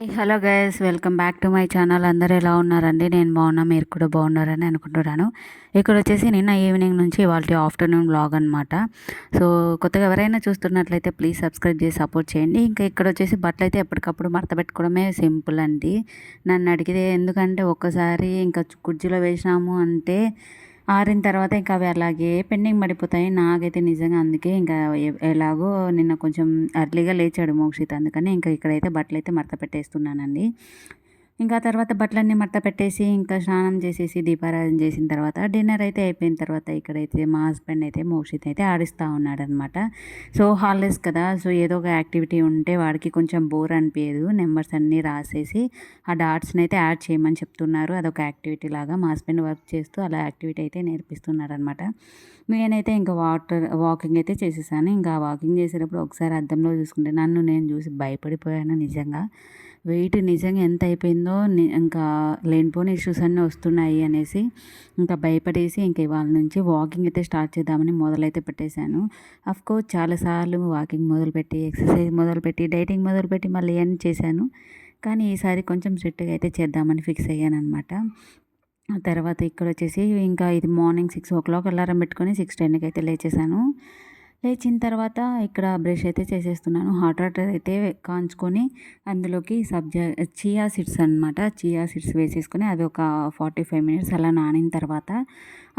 Hello guys welcome back to my channel. అందరూ ఎలా ఉన్నారండి? నేను బాగున్నా మీరు కూడా బాగున్నారని అనుకుంటున్నాను. ఇక్కడ వచ్చేసి నిన్న ఈవినింగ్ నుంచి వాళ్ళ ఆఫ్టర్నూన్ బ్లాగ్ అనమాట సో కొత్తగా ఎవరైనా చూస్తున్నట్లయితే ప్లీజ్ సబ్స్క్రైబ్ చేసి సపోర్ట్ చేయండి. ఇంకా ఇక్కడ వచ్చేసి బట్టలు అయితే ఎప్పటికప్పుడు మడత పెట్టుకోవడమే సింపుల్ అండి. నన్ను అడిగితే ఎందుకంటే ఒక్కసారి ఇంకా కుర్జీలో వేసినాము అంటే ఆరిన తర్వాత ఇంకా అవి అలాగే పెండింగ్ పడిపోతాయి. నాకైతే నిజంగా అందుకే ఇంకా ఎలాగో నిన్న కొంచెం అర్లీగా లేచాడు మోక్షిత్. అందుకని ఇంకా ఇక్కడైతే బట్టలు అయితే మడత పెట్టేస్తున్నానండి. ఇంకా తర్వాత బట్టలన్నీ మట్ట పెట్టేసి ఇంకా స్నానం చేసేసి దీపారాధన చేసిన తర్వాత డిన్నర్ అయితే అయిపోయిన తర్వాత ఇక్కడైతే మా హస్బెండ్ అయితే మోక్షిత్ అయితే ఆడిస్తూ ఉన్నాడనమాట సో హాలిడేస్ కదా సో ఏదో ఒక యాక్టివిటీ ఉంటే వాడికి కొంచెం బోర్ అనిపించదు నెంబర్స్ అన్నీ రాసేసి ఆ డాట్స్ని అయితే యాడ్ చేయమని చెప్తున్నారు. అదొక యాక్టివిటీ లాగా మా హస్బెండ్ వర్క్ చేస్తూ అలా యాక్టివిటీ అయితే నేర్పిస్తున్నారనమాట నేనైతే ఇంకా వాటర్ వాకింగ్ అయితే చేసేసాను. ఇంకా వాకింగ్ చేసేటప్పుడు ఒకసారి అద్దంలో చూసుకుంటే నన్ను నేను చూసి భయపడిపోయాను నిజంగా. వెయిట్ నిజంగా ఎంత అయిపోయిందో ఇంకా లేనిపోని ఇష్యూస్ అన్నీ వస్తున్నాయి అనేసి ఇంకా భయపడేసి ఇంక ఇవాళ నుంచి వాకింగ్ అయితే స్టార్ట్ చేద్దామని మొదలైతే పెట్టేశాను. కోర్స్ చాలాసార్లు వాకింగ్ మొదలుపెట్టి ఎక్సర్సైజ్ మొదలుపెట్టి డైటింగ్ మొదలుపెట్టి మళ్ళీ ఏం చేశాను. కానీ ఈసారి కొంచెం స్ట్రిక్ట్గా అయితే చేద్దామని ఫిక్స్ అయ్యాను అనమాట తర్వాత ఇక్కడ వచ్చేసి ఇంకా ఇది morning six o'clock alarm పెట్టుకొని సిక్స్ టెన్కి అయితే లేచేసాను లేచిన తర్వాత ఇక్కడ బ్రష్ అయితే చేసేస్తున్నాను. హాట్ వాటర్ అయితే కాంచుకొని అందులోకి సబ్జా చియా సీడ్స్ అనమాట చియా సీడ్స్ వేసేసుకొని అది ఒక ఫార్టీ ఫైవ్ మినిట్స్ అలా నానిన తర్వాత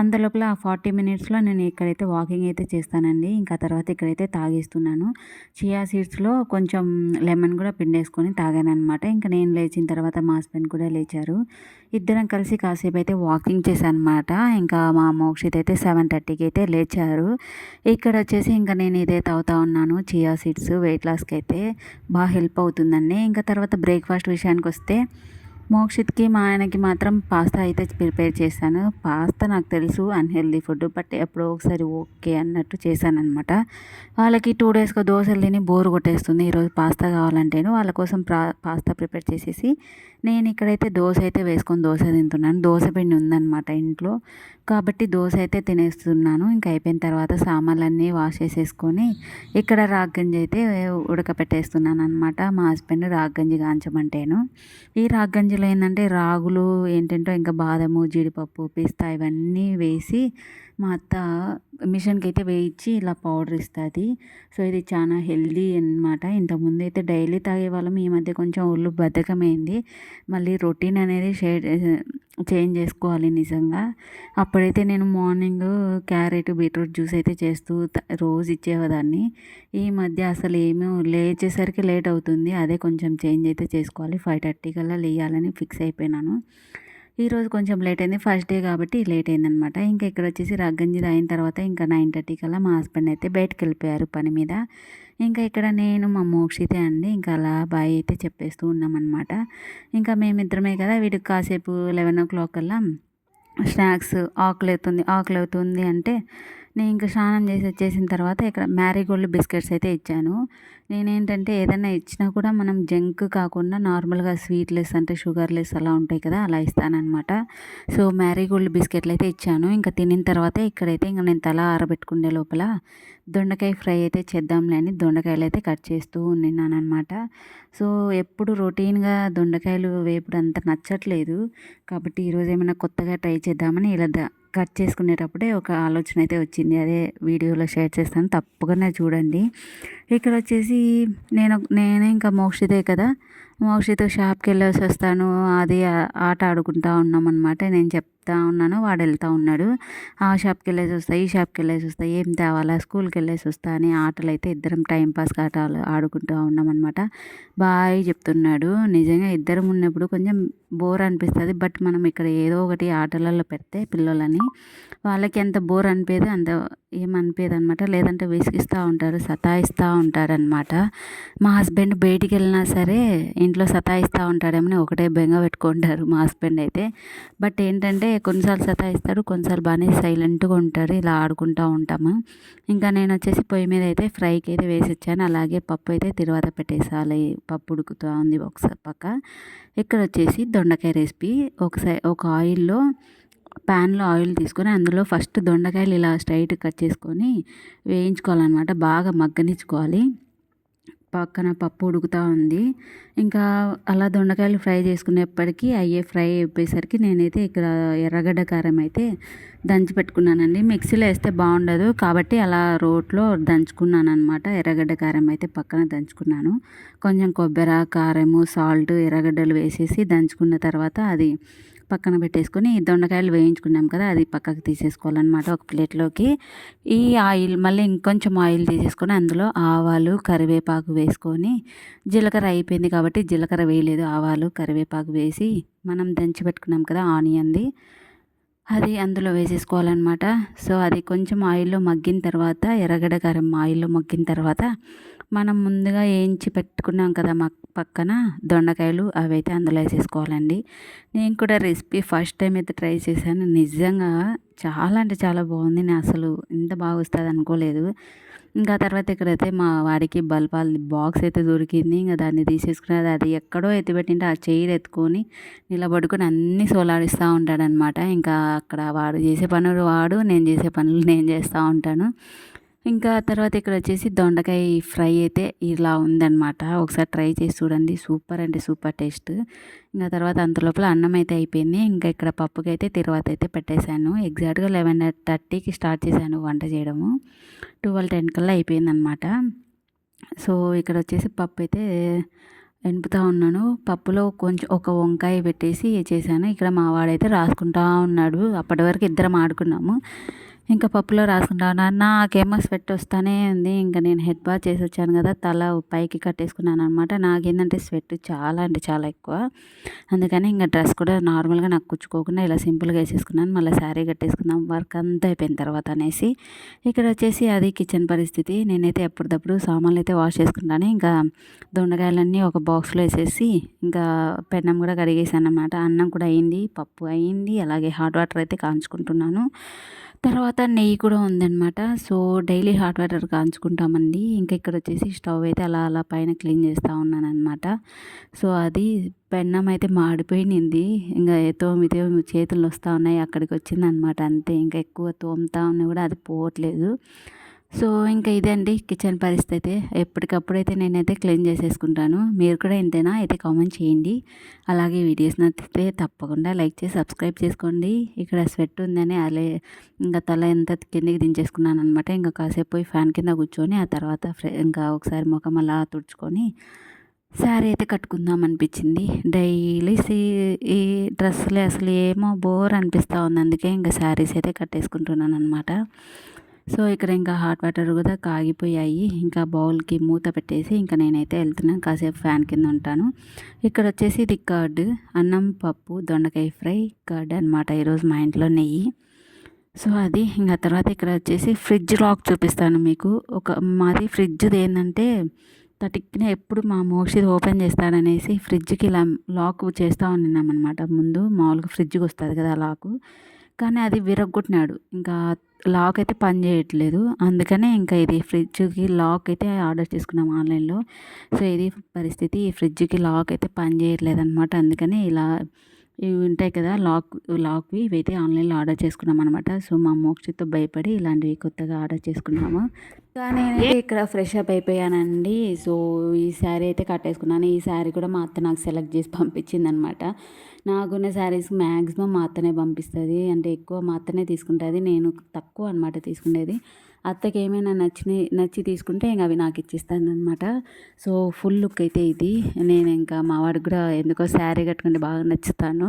అందులోపల ఆ ఫార్టీ మినిట్స్లో నేను ఇక్కడైతే వాకింగ్ అయితే చేస్తానండి. ఇంకా తర్వాత ఇక్కడైతే తాగేస్తున్నాను. చియా సీడ్స్లో కొంచెం లెమన్ కూడా పిండేసుకొని తాగాను అనమాట ఇంకా నేను లేచిన తర్వాత మా హస్బెండ్ కూడా లేచారు. ఇద్దరం కలిసి కాసేపు అయితే వాకింగ్ చేశాను అనమాట ఇంకా మా మోక్షిత్ అయితే సెవెన్ థర్టీకి అయితే లేచారు. ఇక్కడ వచ్చేసి ఇంకా నేను ఇదే తాగుతా ఉన్నాను. చియా సీడ్స్ వెయిట్ లాస్కి అయితే బాగా హెల్ప్ అవుతుందండి. ఇంకా తర్వాత బ్రేక్ఫాస్ట్ విషయానికి వస్తే మోక్షిత్కి మా ఆయనకి మాత్రం పాస్తా అయితే ప్రిపేర్ చేశాను. పాస్తా నాకు తెలుసు అన్హెల్దీ ఫుడ్ బట్ ఎప్పుడో ఒకసారి ఓకే అన్నట్టు చేశాను అనమాట వాళ్ళకి టూ డేస్గా దోశలు తిని బోరు కొట్టేస్తుంది. ఈరోజు పాస్తా కావాలంటేను వాళ్ళ కోసం పాస్తా ప్రిపేర్ చేసేసి నేను ఇక్కడైతే దోశ అయితే వేసుకొని దోశ తింటున్నాను. దోశ పిండి ఉందన్నమాట ఇంట్లో. కాబట్టి దోశ అయితే తినేస్తున్నాను. ఇంకా అయిపోయిన తర్వాత సామాన్లన్నీ వాష్ చేసేసుకొని ఇక్కడ రాగ్గంజి అయితే ఉడకపెట్టేస్తున్నాను అనమాట మా హస్బెండ్ రాగ్గంజి కాంచమంటేను. ఈ రాగ్గంజిలో ఏంటంటే రాగులు ఏంటంటే ఇంకా బాదము జీడిపప్పు పిస్తా ఇవన్నీ వేసి మా అత్త మిషన్కి అయితే వేయించి ఇలా పౌడర్ ఇస్తుంది. సో ఇది చాలా హెల్దీ అనమాట ఇంతకుముందు అయితే డైలీ తాగేవాళ్ళం. ఈ మధ్య కొంచెం ఒళ్ళు బద్ధకమైంది. మళ్ళీ రొటీన్ అనేది షేర్ చేంజ్ చేసుకోవాలి నిజంగా. అప్పుడైతే నేను మార్నింగ్ క్యారెట్ బీట్రూట్ జ్యూస్ అయితే చేస్తూ రోజు ఇచ్చేవాదాన్ని. ఈ మధ్య అసలు ఏమీ లేచేసరికి లేట్ అవుతుంది. అదే కొంచెం చేంజ్ అయితే చేసుకోవాలి. ఫైవ్ థర్టీ కల్లా లేయాలని ఫిక్స్ అయిపోయినాను. ఈరోజు కొంచెం లేట్ అయింది. ఫస్ట్ డే కాబట్టి లేట్ అయిందనమాట ఇంకా ఇక్కడ వచ్చేసి రగ్గంజి అయిన తర్వాత ఇంకా నైన్ థర్టీ కల్లా మా హస్బెండ్ అయితే బయటకు వెళ్ళిపోయారు పని మీద. ఇంకా ఇక్కడ నేను మా మోక్షితే అండి ఇంకా అలా బాయ్ అయితే చెప్పేస్తూ ఉన్నామన్నమాట. ఇంకా మేమిద్దరమే కదా వీడికి కాసేపు లెవెన్ ఓ క్లాక్ కల్లా స్నాక్స్ ఆకలి అవుతుంది ఆకలి అవుతుంది అంటే నేను ఇంకా స్నానం చేసి వచ్చేసిన తర్వాత ఇక్కడ మ్యారీగోల్డ్ బిస్కెట్స్ అయితే ఇచ్చాను. నేనేంటంటే ఏదైనా ఇచ్చినా కూడా మనం జంక్ కాకుండా నార్మల్గా స్వీట్లెస్ అంటే షుగర్లెస్ అలా ఉంటాయి కదా అలా ఇస్తానమాట సో మ్యారీగోల్డ్ బిస్కెట్లు అయితే ఇచ్చాను. ఇంకా తినిన తర్వాత ఇక్కడైతే ఇంకా నేను తల ఆరబెట్టుకునే లోపల దొండకాయ ఫ్రై అయితే చేద్దాంలే అని దొండకాయలు అయితే కట్ చేస్తూ ఉన్నాను అనమాట సో ఎప్పుడు రొటీన్గా దొండకాయలు వేపుడు అంత నచ్చట్లేదు. కాబట్టి ఈరోజు ఏమైనా కొత్తగా ట్రై చేద్దామని ఇలా కట్ చేసుకునేటప్పుడే ఒక ఆలోచన అయితే వచ్చింది. అదే వీడియోలో షేర్ చేస్తాను. తప్పకుండా చూడండి. ఇక్కడ వచ్చేసి నేను నేనే ఇంకా మోక్షితే కదా. మోక్షితో షాప్కి వెళ్ళేసి వస్తాను. అది ఆట ఆడుకుంటా ఉన్నాం అనమాట నేను చెప్తా ఉన్నాను వాడు వెళ్తూ ఉన్నాడు. ఆ షాప్కి వెళ్ళేసి వస్తా ఈ షాప్కి వెళ్ళేసి వస్తా ఏం తేవాలా? స్కూల్కి వెళ్ళేసి వస్తా అని ఆటలు అయితే ఇద్దరం టైంపాస్ ఆటలు ఆడుకుంటూ ఉన్నామన్నమాట. బాయ్ చెప్తున్నాడు. నిజంగా ఇద్దరం ఉన్నప్పుడు కొంచెం బోర్ అనిపిస్తుంది బట్ మనం ఇక్కడ ఏదో ఒకటి ఆటలలో పెడితే పిల్లలని వాళ్ళకి ఎంత బోర్ అనిపేది అంత ఏమనిపేది అనమాట లేదంటే విసిగిస్తూ ఉంటారు సతాయిస్తూ ఉంటారనమాట మా హస్బెండ్ బయటికి వెళ్ళినా సరే ఇంట్లో సతాయిస్తూ ఉంటాడేమని ఒకటే బెంగ పెట్టుకుంటారు మా హస్బెండ్ అయితే. బట్ ఏంటంటే కొన్నిసార్లు సతాయిస్తాడు కొన్నిసార్లు బాగానే సైలెంట్గా ఉంటాడు ఇలా ఆడుకుంటూ ఉంటాము. ఇంకా నేను వచ్చేసి పొయ్యి మీద అయితే ఫ్రైకి అయితే వేసి ఇచ్చాను అలాగే పప్పు అయితే తిరువాత పెట్టేసాలి పప్పు ఉడుకుతూ ఉంది ఒకసారి పక్క. ఇక్కడ వచ్చేసి దొండకాయ రెసిపీ. ఒకసారి ఒక ఆయిల్లో ప్యాన్లో ఆయిల్ తీసుకొని అందులో ఫస్ట్ దొండకాయలు ఇలా స్ట్రైట్ కట్ చేసుకొని వేయించుకోవాలన్నమాట. బాగా మగ్గనిచ్చుకోవాలి. పక్కన పప్పు ఉడుకుతూ ఉంది. ఇంకా అలా దొండకాయలు ఫ్రై చేసుకునేప్పటికీ అయ్యే ఫ్రై అయిపోయేసరికి నేనైతే ఇక్కడ ఎర్రగడ్డ కారం అయితే దంచి పెట్టుకున్నానండి. మిక్సీలో వేస్తే బాగుండదు కాబట్టి అలా రోట్లో దంచుకున్నాను అనమాట ఎర్రగడ్డ కారం అయితే పక్కన దంచుకున్నాను. కొంచెం కొబ్బరి కారము సాల్ట్ ఎర్రగడ్డలు వేసేసి దంచుకున్న తర్వాత అది పక్కన పెట్టేసుకొని దొండకాయలు వేయించుకున్నాం కదా అది పక్కకు తీసేసుకోవాలన్నమాట ఒక ప్లేట్లోకి. ఈ ఆయిల్ మళ్ళీ ఇంకొంచెం ఆయిల్ తీసేసుకొని అందులో ఆవాలు కరివేపాకు వేసుకొని జీలకర్ర అయిపోయింది కాబట్టి జీలకర్ర వేయలేదు ఆవాలు కరివేపాకు వేసి మనం దంచి పెట్టుకున్నాం కదా ఆనియన్ది అది అందులో వేసేసుకోవాలన్నమాట. సో అది కొంచెం ఆయిల్లో మగ్గిన తర్వాత ఎర్రగడ్డ కారం ఆయిల్లో మగ్గిన తర్వాత మనం ముందుగా వేయించి పెట్టుకున్నాం కదా మా పక్కన దొండకాయలు అవి అయితే అందులో వేసేసుకోవాలండి. నేను కూడా రెసిపీ ఫస్ట్ టైం అయితే ట్రై చేశాను. నిజంగా చాలా అంటే చాలా బాగుంది. నేను అసలు ఇంత బాగా వస్తుంది అనుకోలేదు. ఇంకా తర్వాత ఇక్కడైతే మా వాడికి బల్పాల బాక్స్ అయితే దొరికింది. ఇంకా దాన్ని తీసేసుకుని అది ఎక్కడో ఎత్తిపెట్టింటే ఆ చైర్ ఎత్తుకొని నిలబడుకొని అన్నీ సోలాడిస్తూ ఉంటాడనమాట ఇంకా అక్కడ వాడు చేసే పనులు వాడు నేను చేసే పనులు నేను చేస్తూ ఉంటాను. ఇంకా తర్వాత ఇక్కడ వచ్చేసి దొండకాయ ఫ్రై అయితే ఇలా ఉందన్నమాట. ఒకసారి ట్రై చేసి చూడండి. సూపర్ అంటే సూపర్ టేస్ట్. ఇంకా తర్వాత అంత లోపల అన్నం అయితే అయిపోయింది. ఇంకా ఇక్కడ పప్పుకి అయితే తర్వాత అయితే పెట్టేశాను. ఎగ్జాక్ట్గా లెవెన్ థర్టీకి స్టార్ట్ చేశాను వంట చేయడము. ట్వెల్వ్ టెన్ కల్లా అయిపోయిందనమాట సో ఇక్కడ వచ్చేసి పప్పు అయితే ఎనుపుతూ ఉన్నాను. పప్పులో కొంచెం ఒక వంకాయ పెట్టేసి చేశాను. ఇక్కడ మా వాడైతే రాసుకుంటా ఉన్నాడు. అప్పటి వరకు ఇద్దరం ఆడుకున్నాము. ఇంకా పప్పులో రాసుకుంటాను నాకేమో స్వెట్ వస్తానే ఉంది. ఇంకా నేను హెడ్ బాత్ చేసి వచ్చాను కదా తల పైకి కట్టేసుకున్నాను అనమాట నాకేంటంటే స్వెట్ చాలా అంటే చాలా ఎక్కువ. అందుకని ఇంకా డ్రెస్ కూడా నార్మల్గా నాకు కుచ్చుకోకుండా ఇలా సింపుల్గా వేసేసుకున్నాను. మళ్ళీ శారీ కట్టేసుకుందాం. వర్క్ అంతా అయిపోయిన తర్వాత అనేసి ఇక్కడ వచ్చేసి అది కిచెన్ పరిస్థితి. నేనైతే ఎప్పటికప్పుడు సామాన్లు అయితే వాష్ చేసుకుంటాను ఇంకా దొండకాయలన్నీ ఒక బాక్స్లో వేసేసి ఇంకా పెన్నం కూడా కడిగేసాను అనమాట అన్నం కూడా అయింది పప్పు అయింది అలాగే హాట్ వాటర్ అయితే కాంచుకుంటున్నాను. తర్వాత నెయ్యి కూడా ఉందన్నమాట. సో డైలీ హాట్ వాటర్ కాంచుకుంటామండి ఇంకా ఇక్కడ వచ్చేసి స్టవ్ అయితే అలా అలా పైన క్లీన్ చేస్తూ ఉన్నాను అనమాట సో అది పెన్నం అయితే మాడిపోయింది ఇంకా తోమితే చేతులు వస్తూ ఉన్నాయి అక్కడికి వచ్చింది అనమాట అంతే. ఇంకా ఎక్కువ తోముతా ఉన్నా కూడా అది పోవట్లేదు. సో ఇంకా ఇదే అండి కిచెన్ పరిస్థితి. ఎప్పటికప్పుడు అయితే నేనైతే క్లీన్ చేసేసుకుంటాను మీరు కూడా ఇంతేనా? అయితే కామెంట్ చేయండి. అలాగే వీడియోస్ నచ్చితే తప్పకుండా లైక్ చేసి సబ్స్క్రైబ్ చేసుకోండి. ఇక్కడ స్వెట్ ఉందని అలే ఇంకా తల ఎంత కిందకి దించేసుకున్నాను అనమాట ఇంకా కాసేపు పోయి ఫ్యాన్ కింద కూర్చొని ఆ తర్వాత ఇంకా ఒకసారి ముఖం అలా తుడుచుకొని శారీ అయితే కట్టుకుందాం అనిపించింది. డైలీ సీ ఈ డ్రెస్సులే అసలు ఏమో బోర్ అనిపిస్తూ ఉంది. అందుకే ఇంకా శారీస్ అయితే కట్టేసుకుంటున్నాను అనమాట సో ఇక్కడ ఇంకా హాట్ వాటర్ కూడా కాగిపోయాయి. ఇంకా బౌల్కి మూత పెట్టేసి ఇంకా నేనైతే వెళ్తున్నాను. కాసేపు ఫ్యాన్ కింద ఉంటాను. ఇక్కడ వచ్చేసి ఇది కర్డ్. అన్నం పప్పు దొండకాయ ఫ్రై కర్డ్ అనమాట ఈరోజు మా ఇంట్లో నెయ్యి. సో అది ఇంకా తర్వాత ఇక్కడ వచ్చేసి ఫ్రిడ్జ్ లాక్ చూపిస్తాను మీకు. ఒక మాది ఫ్రిడ్జ్ది ఏంటంటే తటిక్కిన ఎప్పుడు మా మోక్షిది ఓపెన్ చేస్తాడనేసి ఫ్రిడ్జ్కి ఇలా లాక్ చేస్తూ ఉన్నామన్నమాట ముందు మామూలుగా ఫ్రిడ్జ్కి వస్తుంది కదా లాకు. కానీ అది విరగ్గొట్టినాడు. ఇంకా లాక్ అయితే పని చేయట్లేదు. అందుకనే ఇంకా ఇది ఫ్రిడ్జ్కి లాక్ అయితే ఆర్డర్ చేసుకున్నాం ఆన్లైన్లో. సో ఇది పరిస్థితి. ఈ ఫ్రిడ్జ్కి లాక్ అయితే పని చేయట్లేదు అనమాట అందుకని ఇలా ఇవి ఉంటాయి కదా లాక్ లాక్వి ఇవైతే ఆన్లైన్లో ఆర్డర్ చేసుకున్నాం అనమాట సో మా మోక్షతో భయపడి ఇలాంటివి కొత్తగా ఆర్డర్ చేసుకున్నాము. కానీ నేనైతే ఇక్కడ ఫ్రెష్ అప్ అయిపోయానండి. సో ఈ శారీ అయితే కట్టేసుకున్నాను. ఈ శారీ కూడా మా అత్త నాకు సెలెక్ట్ చేసి పంపించింది అనమాట నాకున్న శారీస్ మ్యాక్సిమం మా అత్తనే పంపిస్తుంది. అంటే ఎక్కువ మా అత్తనే తీసుకుంటుంది. నేను తక్కువ అనమాట తీసుకునేది అత్తకి ఏమైనా నచ్చినవి నచ్చి తీసుకుంటే ఇంకా అవి నాకు ఇచ్చిస్తాను సో ఫుల్ లుక్ అయితే ఇది. నేను ఇంకా మా వాడికి కూడా ఎందుకో శారీ కట్టుకుంటే బాగా నచ్చుతాను.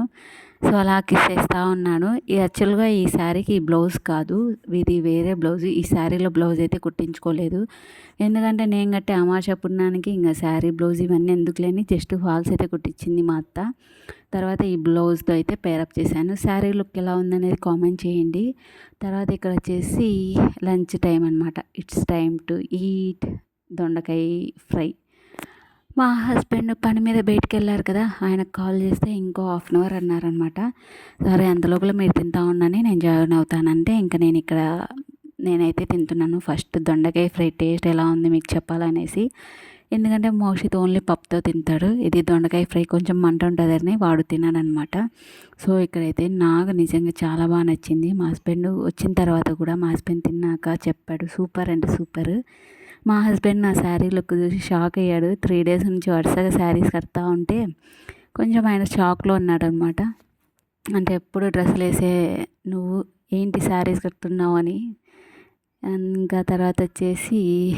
సో అలా కిస్సేస్తూ ఉన్నాను ఇది యాక్చువల్గా ఈ శారీకి బ్లౌజ్ కాదు. ఇది వేరే బ్లౌజ్. ఈ శారీలో బ్లౌజ్ అయితే కుట్టించుకోలేదు. ఎందుకంటే నేను కట్టే అమాష పుణ్యానికి ఇంకా శారీ బ్లౌజ్ ఇవన్నీ ఎందుకు లేని జస్ట్ ఫాల్స్ అయితే కుట్టించింది మా అత్త. తర్వాత ఈ బ్లౌజ్తో అయితే పేరప్ చేశాను. శారీ లుక్ ఎలా ఉందనేది కామెంట్ చేయండి. తర్వాత ఇక్కడ వచ్చేసి లంచ్ టైం అనమాట ఇట్స్ టైం టు ఈట్ దొండకాయ ఫ్రై. మా హస్బెండ్ పని మీద బయటికి వెళ్ళారు కదా ఆయనకు కాల్ చేస్తే ఇంకో హాఫ్ అన్ అవర్ అన్నారనమాట సరే అంతలోపల మీరు తింటా ఉండని నేను జాయిన్ అవుతానంటే ఇంకా నేను ఇక్కడ నేనైతే తింటున్నాను. ఫస్ట్ దొండకాయ ఫ్రై టేస్ట్ ఎలా ఉంది మీకు చెప్పాలనేసి. ఎందుకంటే మోషిత్ ఓన్లీ పప్పుతో తింటాడు. ఇది దొండకాయ ఫ్రై. కొంచెం మంట ఉంటుందని వాడు తినాడనమాట. సో ఇక్కడైతే నాకు నిజంగా చాలా బాగా నచ్చింది. మా హస్బెండ్ వచ్చిన తర్వాత కూడా మా హస్బెండ్ తిన్నాక చెప్పాడు సూపర్ అంటే సూపర్. మా హస్బెండ్ నా శారీ లుక్ చూసి షాక్ అయ్యాడు. త్రీ డేస్ నుంచి వరుసగా శారీస్ కడతా ఉంటే కొంచెం ఆయన షాక్లో ఉన్నాడు అనమాట అంటే ఎప్పుడు డ్రెస్సులు వేసే నువ్వు? ఏంటి శారీస్ కడుతున్నావు? అని ఇంకా తర్వాత వచ్చేసి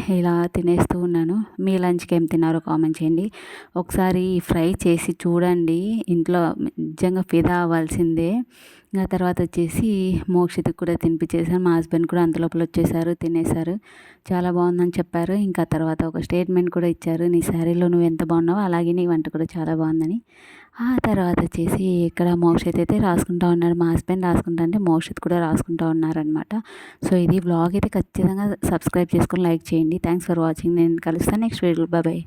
ఇలా తినేస్తూ ఉన్నాను. మీ లంచ్కి ఏం తిన్నారో కామెంట్ చేయండి. ఒకసారి ఫ్రై చేసి చూడండి. ఇంట్లో నిజంగా ఫిదా అవ్వాల్సిందే. ఇంకా తర్వాత వచ్చేసి మోక్షితకి కూడా తినిపించేసాను మా హస్బెండ్ కూడా అంతలోపల వచ్చేసారు తినేసారు చాలా బాగుందని చెప్పారు. ఇంకా తర్వాత ఒక స్టేట్మెంట్ కూడా ఇచ్చారు. నీ శారీలో నువ్వు ఎంత బాగున్నావో అలాగే నీ వంట కూడా చాలా బాగుందని. ఆ తర్వాత వచ్చేసి ఇక్కడ మోక్షిత్ అయితే రాసుకుంటా ఉన్నాడు. మా హస్బెండ్ రాసుకుంటా అంటే మోక్షిత్ కూడా రాసుకుంటా ఉన్నారనమాట సో ఇది వ్లాగ్ అయితే ఖచ్చితంగా సబ్స్క్రైబ్ చేసుకొని లైక్ చేయండి. థ్యాంక్స్ ఫర్ వాచింగ్ నేను కలుస్తాను నెక్స్ట్ వీడియో బాయ్